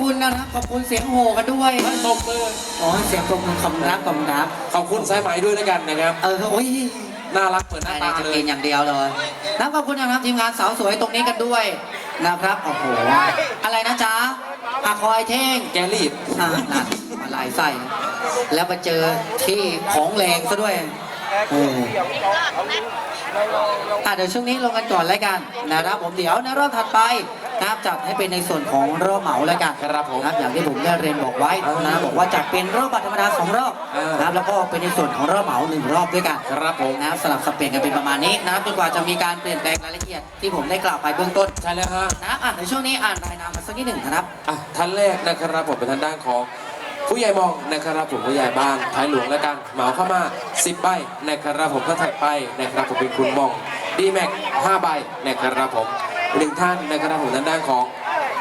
คุณนะครับขอบคุณเสียงโห่กันด้วยท่านตบมืออ๋อเสียงปรบมือขอบคุณครับขอบคุณครับขอบคุณสายไหมด้วยแล้วกันนะครับ เออโอ้ยน่ารักเหมือนหน้าได้ตาจะเลกิยนอย่างเดียวเลยแล้วขอบคุณนะครับทีมงานสาวสวยตรงนี้กันด้วยนะครับโอ้โหอะไรนะจ๊ะอาคอยเท่ง แกรีดอ่านั่นมาลายไส้นะแล้วมาเจอที่ของแรงซะด้วยโอ้อะเดี๋ยวช่วงนี้ลงกันก่อนแล้วกันนะครับผมเดี๋ยวในรอบถัดไป นะครับจัดให้เป็นในส่วนของรอบเหมาแล้วกันครับผมนะครับอย่างที่ผมได้เรียนบอกไว้นะบอกว่าจัดเป็นรอบบัตรธรรมดาสองรอบอ่านนะครับแล้วก็เป็นในส่วนของรอบเหมาหนึ่งรอบด้วยกันครับผมนะครับสลับสับเปลี่ยนกันเป็นประมาณนี้นะครับจนกว่าจะมีการเปลี่ยนแปลงรายละเอียดที่ผมได้กล่าวไปเบื้องต้นใช่แล้วฮะนะครับอะในช่วงนี้อ่านรายนามมาสักนิดหนึ่งนะครับอะท่านแรกนะครับผมเป็นทางด้านของผู้ใหญ่มองนะครับผมผู้ใหญ่บ้านท้ายหลวงแล้วกันเหมาเข้ามา 10ใบนะครับผมก็แท็กไปนะครับผมเป็นคุณมองดีแม็ก5ใบนะครับผม หนึ่งท่านนะครับผมทางด้านของ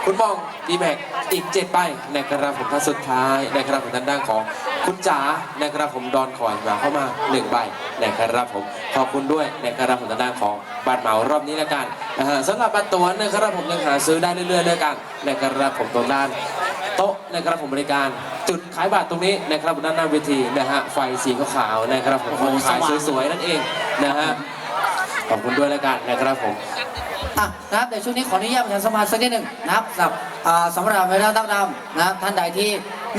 คุณมองดีแม็กอีก7ใบนะครับผมท่านสุดท้ายนะครับผมทางด้านของคุณจ๋านะครับผมดอนคอยมาเข้ามา1ใบนะครับผมขอบคุณด้วยนะครับผมทางด้านของบัตรเหมารอบนี้แล้วกันนะฮะสำหรับบัตรตั๋วนะครับผมยังหาซื้อได้เรื่อยๆด้วยกันนะครับผมตรงด้านโต๊ะนะครับผมบริการจุดขายบัตรตรงนี้นะครับด้านหน้าเวทีนะฮะไฟสีขาวๆนะครับผมโอ้โหขายสว่างสวยๆนั่นเองนะฮะขอบคุณด้วยแล้วกันนะครับผม อะนะครับเดี๋ยวช่วงนี้ขออนุญาตประชาสัมพันธ์สักนิดหนึ่งนะครับสำหรับอ่าสำหรับเวลาตั้งดำนะครับท่านใดที่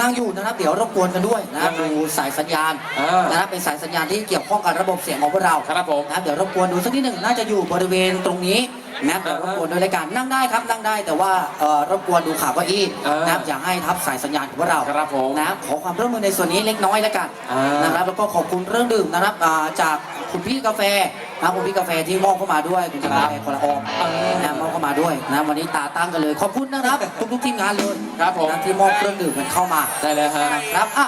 นั่งอยู่นะครับเดี๋ยวรบกวนกันด้วยนะครับครับดูสายสัญญาณอ่าน นะครับเป็นสายสัญญาณที่เกี่ยวข้องกับระบบเสียงของพวกเรา ครับผม นะครับเดี๋ยวรบกวนดูสักนิดหนึ่งน่าจะอยู่บริเวณตรงนี้นะครับเดี๋ยวรบกวนด้วยรายการนั่งได้ครับนั่งได้แต่ว่าเอ่อรบกวนดูขาเก้าอี้อ่านนะครับอย่าให้ทับสายสัญญาณของพวกเราครับผมนะครับขอความร่วมมือในส่วนนี้เล็กน้อยแล้วกันอ่านนะครับแล้วก็ขอบคุณเครื่องดื่มนะครับอ่าจาก คุณพี่กาแฟนะครับคุณพี่กาแฟที่มอบเข้ามาด้วยคุณกาแฟคนละออมนะมอบเข้ามาด้วยนะวันนี้ตาตั้งกันเลย ขอบคุณนะครับ ทุกทุกๆทีมงานเลยครับผมนะที่มอบเครื่องดื่มกันเข้ามาได้แล้วฮะครับอะ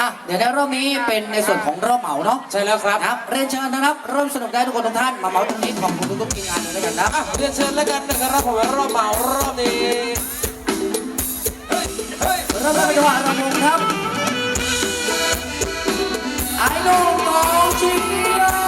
อะเดี๋ยวในรอบนี้เป็นในส่วนของรอบเหมาเนาะใช่แล้วครับนะครับเรียนเชิญนะครับร่วมสนุกได้ทุกคนทุกท่านมาเหมาตรงนี้ขอบคุณทุกๆทีมงานเลยแล้วกันนะครับอะเรียนเชิญแล้วกันนะครับผมรอบเหมารอบนี้เฮ้ยเฮ้ยเริ่มเป็นจังหวะระมงครับ ไอ้นุ่ม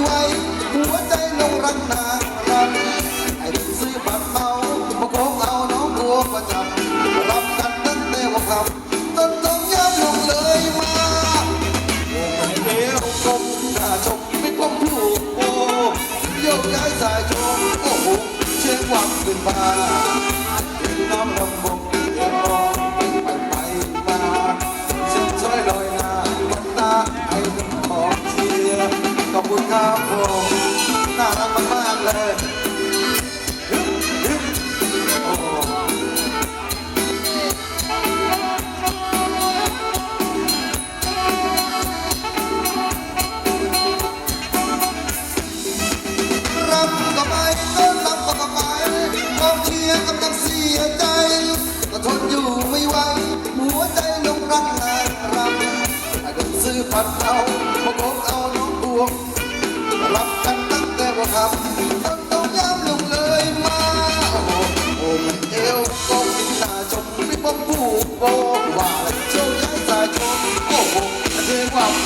ไม่ไหวหัวใจน้องรักนา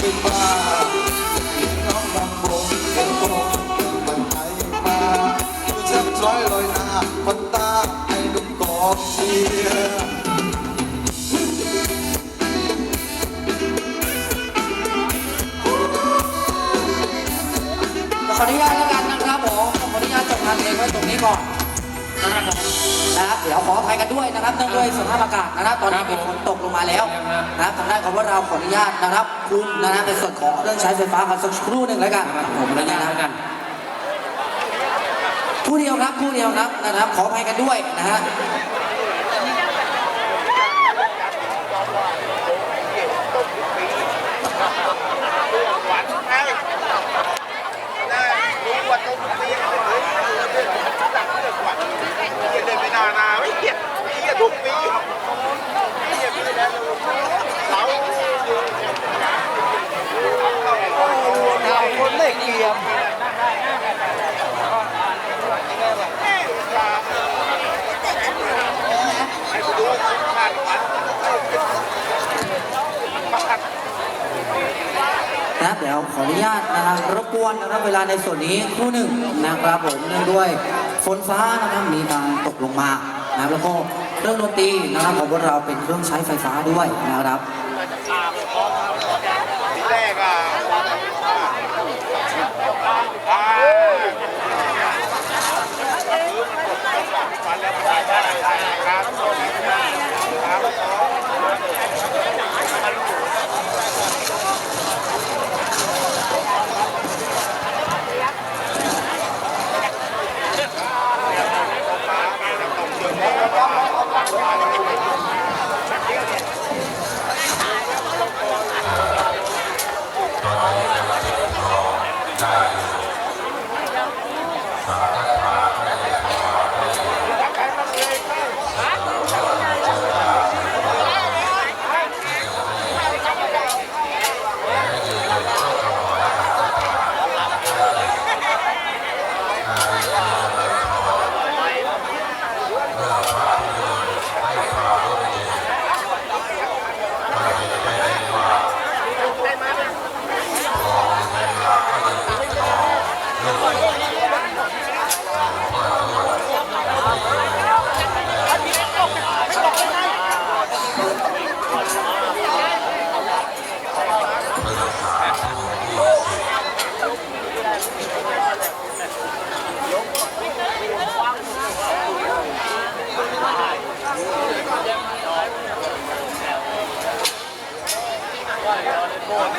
ขออนุญาตแล้วกันนะครับผมขออนุญาตจบงานเพลงไว้ตรงนี้ก่อน นะครับผมนะครับเดี๋ยวขออภัยกันด้วยนะครับเนื่องด้วยสภาพอากาศนะครับตอนนี้มีฝนตกลงมาแล้วนะครับทางด้านของว่าเราขออนุญาตนะครับคุมนะครับในส่วนของเครื่องใช้ไฟฟ้ากันสักครู่หนึ่งแล้วกันครับผมอนุญาตแล้วกันคู่เดียวครับคู่เดียวครับนะครับขออภัยกันด้วยนะฮะ เดินไปนานาไม่เกียดเกียดทุกปีเกียดปีแล้วเราเราคนเล็กเกียมให้ดูขาดฝัน นะครับเดี๋ยวขออนุญาตนะครับรบกวนนะครับเวลาในส่วนนี้ครู่หนึ่งนะครับผมเนื่องด้วยฝนฟ้านะครับมีการตกลงมานะครับแล้วก็เครื่องดนตรีนะครับของพวกเราเป็นเครื่องใช้ไฟฟ้าด้วยนะครับ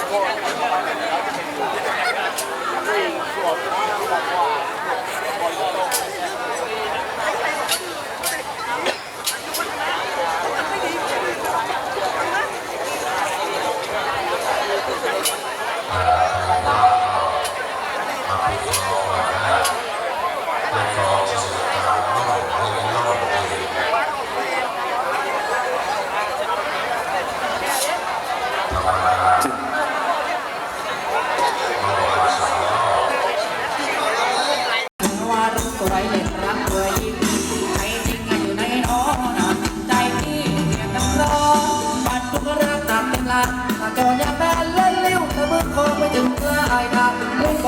过。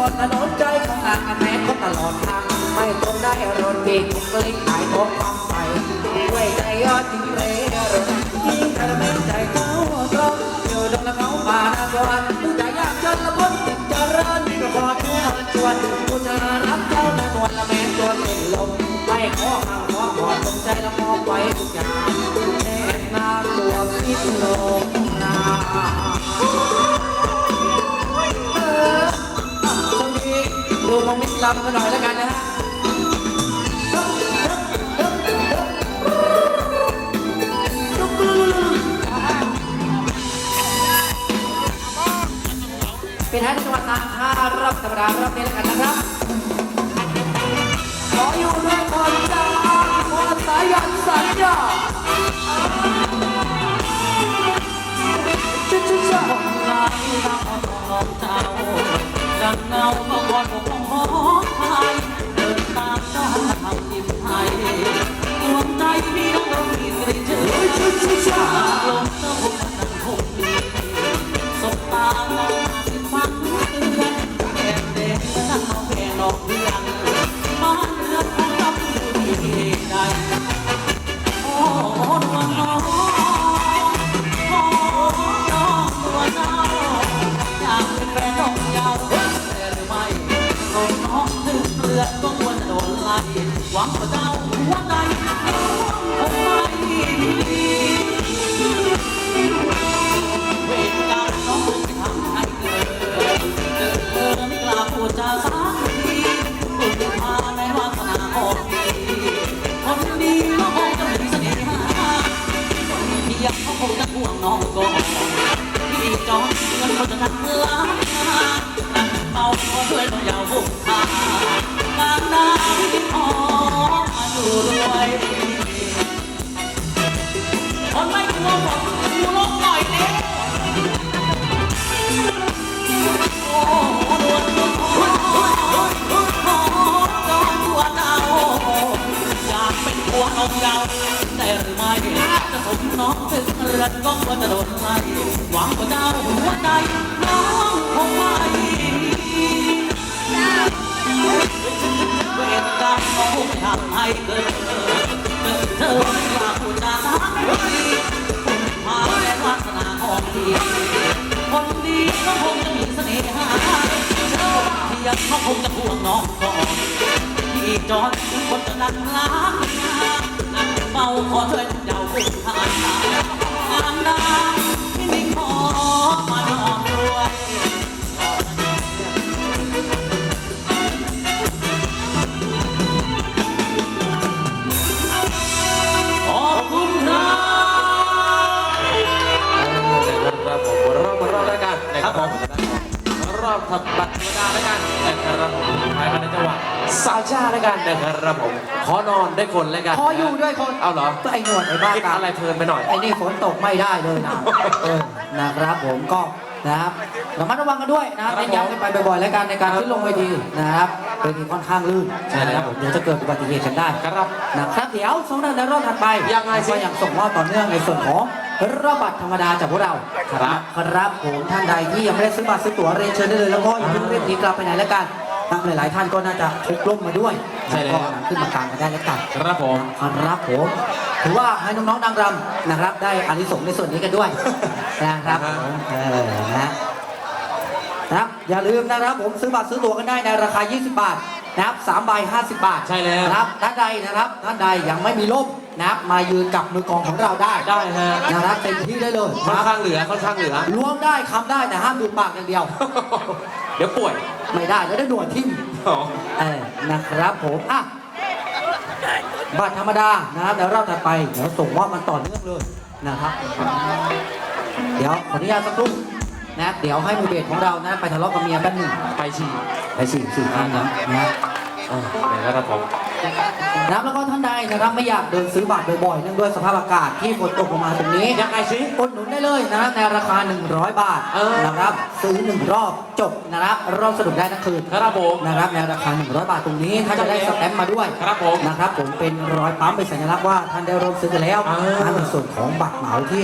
ดถนนใจของนางแม่ก็ตลอดทาง ไม่ต้องได้รถปีกกลิ้งขายของความใส่ด้วยใจยอดจริงเลยรถยิ่งกระแม่ใจเขาตรงอยู่ตรงละเขาป่านาสวรรค์ผู้ใจยากจนละพ้นติดเจริญก็ขอเชิญชวนผู้จะรักเจ้าในนวลละแม่ตัวเป็นลมไม่ขอห่างขอขอตรงใจละมอบไว้ทุกอย่างแน่นาตัวคิดลงนา รำกันหน่อยแล้วกันนะฮะเป็นให้จังหวัดนาคารับธรรมดารับนี้แล้วกันนะครับ ขออยู่ด้วย ก่เด็กนั่งมองแก่นอกเรือนบ้านเรือง ไม่กลัวหมดกูลบหน่อยเด้โอ้ดวนดวนขอขอจองตัวเจ้าอยากเป็นผัวนมยาวแต่หรือไม่จะสมน้องถึงเรือนก็ควรจะโดนไล่หวังว่าเจ้าหัวใจน้องคงไม่เวรกรรมของผู้ทำให้เกิดเกิดเธอไม่กล้าพูดจา เขาคงจะห่วงน้องก่อนที่จอดคนจะนักล้างเมาขอช่วยเจ้าผู้ทานทาน นนะครับผมขอนอนได้คนแล้วกันขออยู่ด้วยคนเอาเหรอก็ไอ้หนวดไอ้บ้าคิดกาอะไรเพลินไปหน่อย ไอ้นี่ฝนตกไม่ได้เลยนะเออนะครับผมก็นะครับระมัดระวังกันด้วยนะครับครับเน้นย้ำกันไปบ่อยๆแล้วกันในการขึ้นลงเวทีนะครับเวทีค่อนข้างลื่นใช่แล้วนะครับผมเดี๋ยวจะเกิดอุบัติเหตุกันได้ครับนะครับเดี๋ยวสองเดือนในรอบถัดไปยังไงสิก็ยังส่งมอบต่อเนื่องในส่วนของรอบบัตรธรรมดาจากพวกเราครับครับผมท่านใดที่ยังไม่ได้ซื้อบัตรซื้อตั๋วเรียนเชิญได้เลยแล้วก็อย่าเพิ่งรีบหนีกลับไปไหนแล้วกัน ทั้งหลายๆท่านก็น่าจะพกร่มมาด้วยใช่แล้ว ก็นำขึ้นมากางกันได้แล้วกันครับผม ครับผมถือว่าให้น้องๆนางรำนะครับ ได้อานิสงส์ในส่วนนี้กันด้วย นะครับ ผมเออนะ นะครับอย่าลืมนะครับผมซื้อบัตรซื้อตั๋วกันได้ในราคา 20 บาทนะครับ3ใบ50 บาทใช่แล้ว นะครับท่านใดนะครับท่านใดยังไม่มีร่มนะครับมายืนกับมือกองของเราได้ได้ฮะนะครับเต็มที่ได้เลยค่อนนะครับข้างเหลือค่อนข้างเหลือ ล้วงได้คำได้แต่ห้ามดูปากอย่างเดียว เดี๋ยวป่วย ไม่ได้จะได้หนวดทิ่มอ๋อเออนะครับผมอะบัตรธรรมดานะครับเดี๋ยวเราถัดไปเดี๋ยวส่งว่ามันต่อเนื่องเลยนะครับ เดี๋ยวขออนุญาตสักครู่นะเดี๋ยวให้มือเบสของเรานะ ไปทะเลาะกับเมียแป๊บหนึ่งไปฉี่ไปสี่สี่ท่านนะนะอ่านะครับผม นะครับแล้วก็ท่านใดนะครับไม่อยากเดินซื้อบัตรบ่อยๆเนื่องด้วยสภาพอากาศที่ฝนตกลงมาตรงนี้ยังไงสิอุดหนุนได้เลยนะครับในราคา 100 บาทเออนะครับซื้อหนึ่งรอบจบนะครับรอบสนุกได้ทั้งคืนครับผมนะครับในราคา 100 บาทตรงนี้ถ้าจะได้สแตมป์มาด้วยครับผมนะครับผมเป็นรอยปั๊มเป็นสัญลักษณ์ว่าท่านได้ร่วมซื้อกันแล้วอ่านะในส่วนของบัตรเหมาที่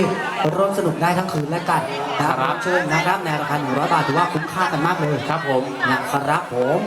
ร่วมสนุกได้ทั้งคืนและกันนะครับครับเชิญนะครับในราคา 100 บาทถือว่าคุ้มค่ากันมากเลยครับผมนะครับผม